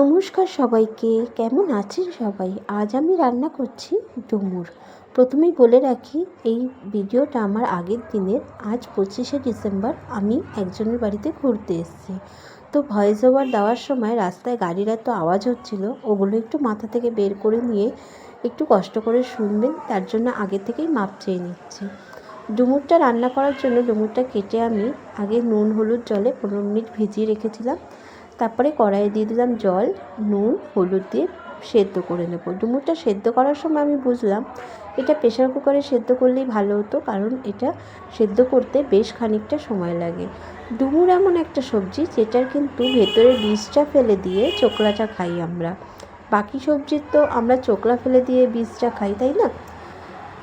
নমস্কার সবাইকে, কেমন আছেন সবাই? আজ আমি রান্না করছি ডুমুর। প্রথমেই বলে রাখি, এই ভিডিওটা আমার আগের দিনের, আজ পঁচিশে ডিসেম্বর আমি একজনের বাড়িতে ঘুরতে এসেছি। তো ভয়েস ওভার দেওয়ার সময় রাস্তায় গাড়ির এত আওয়াজ হচ্ছিল, ওগুলো একটু মাথা থেকে বের করে নিয়ে একটু কষ্ট করে শুনবেন, তার জন্য আগে থেকেই মাপ চেয়ে নিচ্ছি। ডুমুরটা রান্না করার জন্য, ডুমুরটা কেটে আমি আগে নুন, হলুদ জলে পনেরো মিনিট ভিজিয়ে রেখেছিলাম। তারপরে কড়াইয়ে দিয়ে দিলাম জল, নুন, হলুদ দিয়ে সেদ্ধ করে নেব। ডুমুরটা সেদ্ধ করার সময় আমি বুঝলাম এটা প্রেশার কুকারে সেদ্ধ করলেই ভালো হতো, কারণ এটা সেদ্ধ করতে বেশ খানিকটা সময় লাগে। ডুমুর এমন একটা সবজি যেটার কিন্তু ভেতরের বীজটা ফেলে দিয়ে চোকলাটা খাই আমরা। বাকি সবজির তো আমরা চোকলা ফেলে দিয়ে বীজটা খাই, তাই না?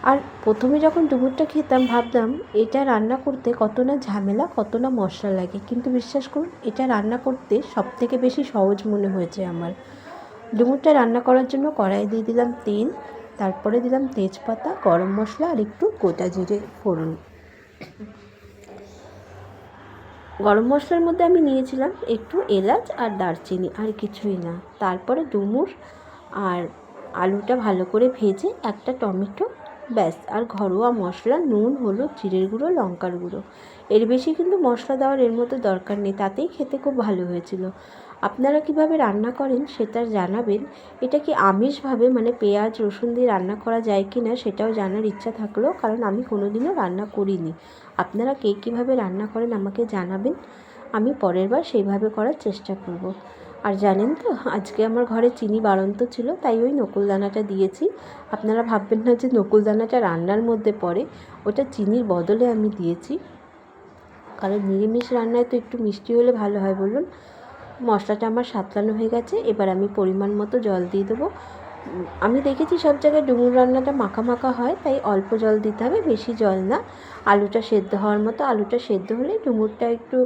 আর প্রথমে যখন ডুমুরটা খেতাম, ভাবতাম এটা রান্না করতে কত না ঝামেলা, কত না মশলা লাগে। কিন্তু বিশ্বাস করুন, এটা রান্না করতে সব থেকে বেশি সহজ মনে হয়েছে আমার। ডুমুরটা রান্না করার জন্য কড়াই দিয়ে দিলাম তেল, তারপরে দিলাম তেজপাতা, গরম মশলা আর একটু গোটা জিরে ফোড়ন। গরম মশলার মধ্যে আমি নিয়েছিলাম একটু এলাচ আর দারচিনি, আর কিছুই না। তারপরে ডুমুর আর আলুটা ভালো করে ভেজে একটা টমেটো ব্যাস, আর ঘরোয়া মশলা, নুন, হলুদ, জিরের গুঁড়ো, লঙ্কার গুঁড়ো। এর বেশি কিন্তু মশলা দেওয়ার এর মধ্যে দরকার নেই, তাতেই খেতে খুব ভালো হয়েছিল। আপনারা কীভাবে রান্না করেন সেটা জানাবেন। এটা কি আমিষভাবে মানে পেঁয়াজ, রসুন দিয়ে রান্না করা যায় কি না সেটাও জানার ইচ্ছা থাকল কারণ আমি কোনোদিনও রান্না করিনি। আপনারা কে কীভাবে রান্না করেন আমাকে জানাবেন। আমি পরের বার সেইভাবে করার চেষ্টা করব। আর জানেন তো, আজকে আমার ঘরে চিনি বাড়ন্ত ছিল, তাই ওই নকুলদানাটা দিয়েছি। আপনারা ভাববেন না যে নকুলদানাটা রান্নার মধ্যে পড়ে, ওটা চিনির বদলে আমি দিয়েছি। কারণ নিরামিষ রান্নায় তো একটু মিষ্টি হলে ভালো হয় বলুন। মশলাটা আমার সাতলানো হয়ে গেছে, এবার আমি পরিমাণ মতো জল দিয়ে দেবো। আমি দেখেছি সব জায়গায় ডুমুর রান্নাটা মাখা মাখা হয়, তাই অল্প জল দিতে হবে, বেশি জল না। আলুটা সেদ্ধ হওয়ার মতো আলুটা সেদ্ধ হলে ডুমুরটা একটু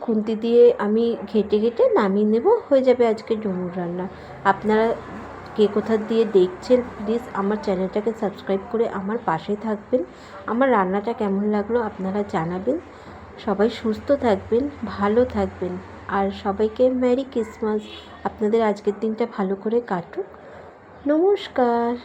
খুন্তি দিয়ে আমি ঘেটে ঘেটে নামিয়ে নেব, হয়ে যাবে আজকে ডুমুর রান্না। আপনারা কে কোথা দিয়ে দেখছেন প্লিজ আমার চ্যানেলটাকে সাবস্ক্রাইব করে আমার পাশে থাকবেন। আমার রান্নাটা কেমন লাগল আপনারা জানাবেন। সবাই সুস্থ থাকবেন, ভালো থাকবেন। আর সবাইকে ম্যারি ক্রিসমাস। আপনাদের আজকের দিনটা ভালো করে কাটুক। নমস্কার।